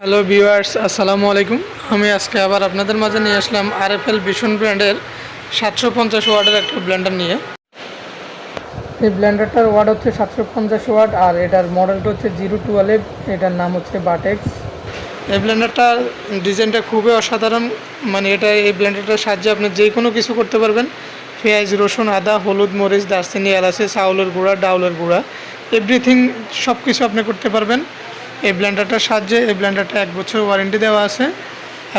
Hello viewers আসসালামু আলাইকুম। আমি আজকে আবার আপনাদের মাঝে নিয়ে আসলাম আর এফ এল ভীষণ ব্র্যান্ডের সাতশো পঞ্চাশ ওয়ার্ডের একটা ব্ল্যান্ডার নিয়ে। এই ব্ল্যান্ডারটার ওয়ার্ড হচ্ছে সাতশো পঞ্চাশ ওয়ার্ড আর এটার মডেলটা হচ্ছে জিরো টুয়েলভ এটার নাম হচ্ছে বাটেক্স এই ব্লেন্ডারটার ডিজাইনটা খুবই অসাধারণ মানে এটা এই ব্ল্যান্ডারটার সাহায্যে আপনি যে কোনো কিছু করতে পারবেন। পেঁয়াজ, রসুন, আদা, হলুদ, মরিচ, দারচিনি, এলাচি, চাউলের গুঁড়া, ডাউলের গুঁড়া, এভরিথিং সব কিছু আপনি করতে পারবেন। এই ব্ল্যান্ডারটার সাহায্যে এই ব্ল্যান্ডারটা এক বছর ওয়ারেন্টি দেওয়া আছে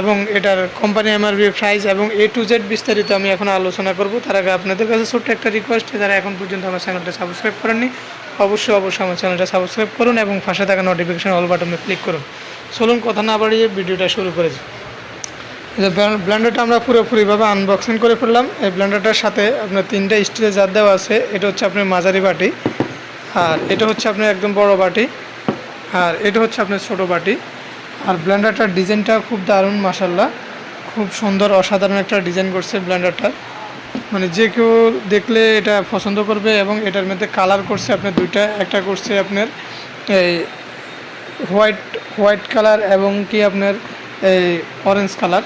এবং এটার কোম্পানি এমআরবি প্রাইস এবং এ টু জেড বিস্তারিত আমি এখন আলোচনা করব। তার আগে আপনাদের কাছে ছোট্ট একটা রিকোয়েস্ট যারা এখন পর্যন্ত আমার চ্যানেলটা সাবস্ক্রাইব করেননি, অবশ্যই অবশ্যই আমার চ্যানেলটা সাবস্ক্রাইব করুন এবং পাশে থাকা নোটিফিকেশন অল বাটনে ক্লিক করুন। চলুন কথা না বাড়িয়ে ভিডিওটা শুরু করেছি ব্লেন্ডারটা আমরা পুরোপুরিভাবে আনবক্সিং করে ফেললাম। এই ব্ল্যান্ডারটার সাথে আপনার তিনটা স্টিলের জার দেওয়া আছে। এটা হচ্ছে আপনার মাঝারি বাটি। আর এটা হচ্ছে আপনার একদম বড় বাটি। আর এটা হচ্ছে আপনার ছোট বাটি। আর ব্লেন্ডারটার ডিজাইনটা খুব দারুণ মাসাল্লাহ খুব সুন্দর, অসাধারণ একটা ডিজাইন করছে ব্লেন্ডারটা মানে যে কেউ দেখলে এটা পছন্দ করবে এবং এটার মধ্যে কালার করছে আপনার দুইটা। একটা করছে আপনার এই হোয়াইট হোয়াইট কালার এবং কি আপনার এই অরেঞ্জ কালার।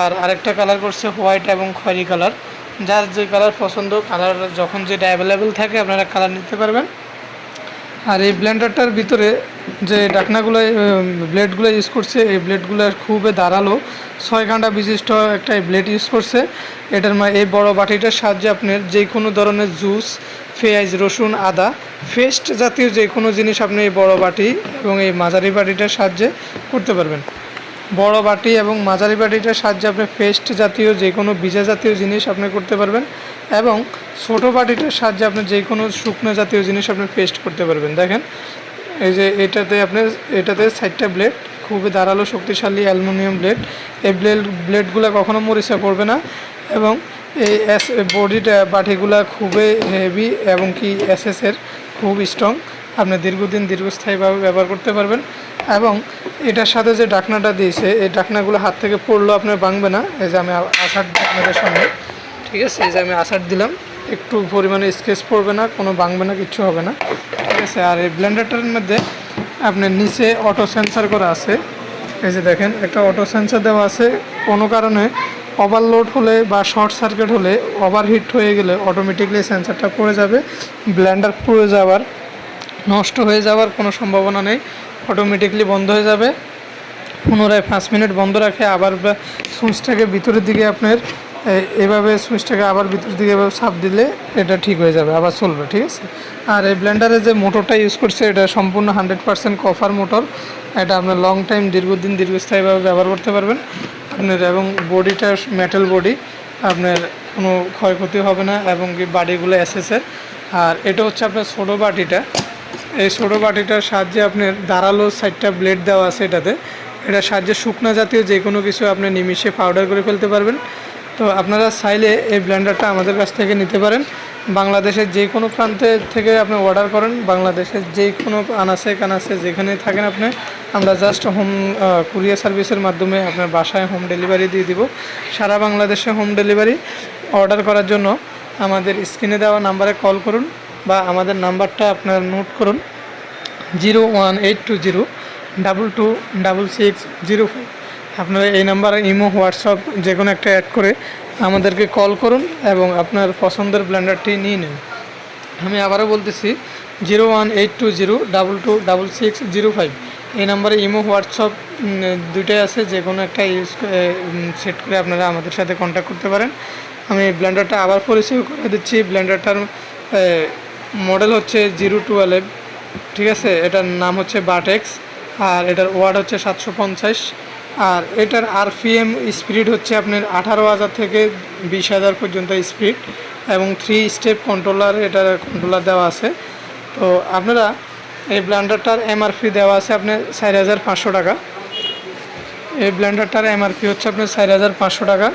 আর আরেকটা কালার করছে হোয়াইট এবং খয়েরি কালার। যার যে কালার পছন্দ, কালার যখন যেটা অ্যাভেলেবেল থাকে আপনারা কালার নিতে পারবেন। আর এই ব্লেন্ডারটার ভিতরে যে ডাকনাগুলো ব্লেডগুলো ইউজ করছে, এই ব্লেডগুলো খুবই ধারালো। ছয় ঘণ্টা বিশিষ্ট একটা ব্লেড ইউজ করছে। এটার মানে এই বড় বাটিটার সাহায্যে আপনার যে কোনো ধরনের জুস, পেঁয়াজ, রসুন, আদা ফেস্ট জাতীয় যে কোনো জিনিস আপনি এই বড় বাটি এবং এই মাঝারি বাটিটার সাহায্যে করতে পারবেন। বড় বাটি এবং মাঝারি বাটিটার সাহায্যে আপনি পেস্ট জাতীয় যে কোনো বীজা জাতীয় জিনিস আপনি করতে পারবেন এবং ছোটো বাটিটার সাহায্যে আপনি যে কোনো শুকনো জাতীয় জিনিস আপনি পেস্ট করতে পারবেন। দেখেন, এই যে এটাতে আপনার এটাতে সাইডটা ব্লেড খুবই ধারালো, শক্তিশালী অ্যালুমিনিয়াম ব্লেড এই ব্লেড ব্লেডগুলো কখনো মরিচা পড়বে না এবং এই এস বডিটা, বাটিগুলা খুবই হেভি এবং কি এসএসের খুব স্ট্রং আপনি দীর্ঘদিন দীর্ঘস্থায়ীভাবে ব্যবহার করতে পারবেন। এবং এটার সাথে যে ডাকনাটা দিয়েছে, এই ডাকনাগুলো হাত থেকে পড়লেও আপনার ভাঙবে না। এই যে আমি আষাঢ় আপনাদের সামনে, ঠিক আছে? এই যে আমি আষাঢ় দিলাম। একটু পরিমাণে স্কেচ পড়বে না, কোনো ভাঙবে না, কিচ্ছু হবে না। ঠিক আছে? আর এই ব্লেন্ডারটার মধ্যে আপনার নিচে অটো সেন্সার করা আছে। এই যে দেখেন, একটা অটো সেন্সার দেওয়া আছে। কোনো কারণে ওভারলোড হলে বা শর্ট সার্কিট হলে ওভারহিট হয়ে গেলে অটোমেটিকলি সেন্সারটা পড়ে যাবে। ব্লেন্ডার পুড়ে যাওয়ার নষ্ট হয়ে যাওয়ার কোনো সম্ভাবনা নেই। অটোমেটিকলি বন্ধ হয়ে যাবে। পুনরায় পাঁচ মিনিট বন্ধ রাখে, আবার সুইচটাকে ভিতরের দিকে আপনার এভাবে সুইচটাকে আবার ভিতরের দিকে এভাবে সাপ দিলে এটা ঠিক হয়ে যাবে, আবার চলবে, ঠিক আছে? আর এই ব্লেন্ডারে যে মোটরটা ইউজ করছে, এটা সম্পূর্ণ হান্ড্রেড পার্সেন্ট কফার মোটর এটা আপনার লং টাইম দীর্ঘদিন, দীর্ঘস্থায়ীভাবে ব্যবহার করতে পারবেন। আপনার এবং বডিটা মেটাল বডি আপনার কোনো ক্ষয়ক্ষতি হবে না, এবং বাডিগুলো এসেসের আর এটা হচ্ছে আপনার ছোটো বাটিটা। এই ছোটো বাটিটার সাহায্যে আপনার দাঁড়াল সাইডটা ব্লেড দেওয়া আছে এটাতে। এটার সাহায্যে শুকনা জাতীয় যে কোনো কিছু আপনি নিমিশে পাউডার করে ফেলতে পারবেন। তো আপনারা চাইলে এই ব্লেন্ডারটা আমাদের কাছ থেকে নিতে পারেন। বাংলাদেশের যে কোনো প্রান্তে থেকে আপনি অর্ডার করেন। বাংলাদেশের যে কোনো আনাসে কানাসে যেখানে থাকেন আপনি, আমরা জাস্ট হোম কুরিয়ার সার্ভিসের মাধ্যমে আপনার বাসায় হোম ডেলিভারি দিয়ে দিব। সারা বাংলাদেশে হোম ডেলিভারি অর্ডার করার জন্য আমাদের স্ক্রিনে দেওয়া নাম্বারে কল করুন। বা আমাদের নাম্বারটা আপনার নোট করুন। Zero one eight two zero, double two double six zero five. আপনারা এই নাম্বারে ইমো, হোয়াটসঅ্যাপ যে কোনো একটা অ্যাড করে আমাদেরকে কল করুন এবং আপনার পছন্দের ব্ল্যান্ডারটি নিয়ে নিন। আমি আবারও বলতেছি, zero one eight two zero, double two double six zero five. এই নাম্বারে ইমো, হোয়াটসঅ্যাপ দুইটাই আছে যে কোনো একটা ইউজ সেট করে আপনারা আমাদের সাথে কন্ট্যাক্ট করতে পারেন। আমি ব্ল্যান্ডারটা আবার পরিচয় করে দিচ্ছি। ব্লেন্ডারটার মডেল হচ্ছে জিরো টুয়েলভ ঠিক আছে? এটার নাম হচ্ছে বাটেক্স আর এটার ওয়ার্ড হচ্ছে সাতশো পঞ্চাশ, আর এটার আরপিএম স্পিড হচ্ছে আপনার আঠারো হাজার থেকে বিশ হাজার পর্যন্ত স্পিড এবং থ্রি স্টেপ কন্ট্রোলার এটার কন্ট্রোলার দেওয়া আছে। তো আপনারা এই ব্লেন্ডারটার এমআরপি দেওয়া আছে আপনার চার হাজার পাঁচশো টাকা। এই ব্লেন্ডারটার এমআরপি হচ্ছে আপনার চার হাজার পাঁচশো টাকা।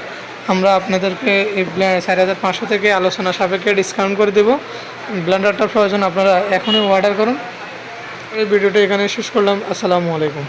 আমরা আপনাদেরকে এই চার হাজার পাঁচশো থেকে আলোচনা সাপেক্ষে ডিসকাউন্ট করে দেবো। ব্লেন্ডারটার প্রয়োজন আপনারা এখনই অর্ডার করুন। এই ভিডিওটা এখানে শেষ করলাম। আসসালামু আলাইকুম।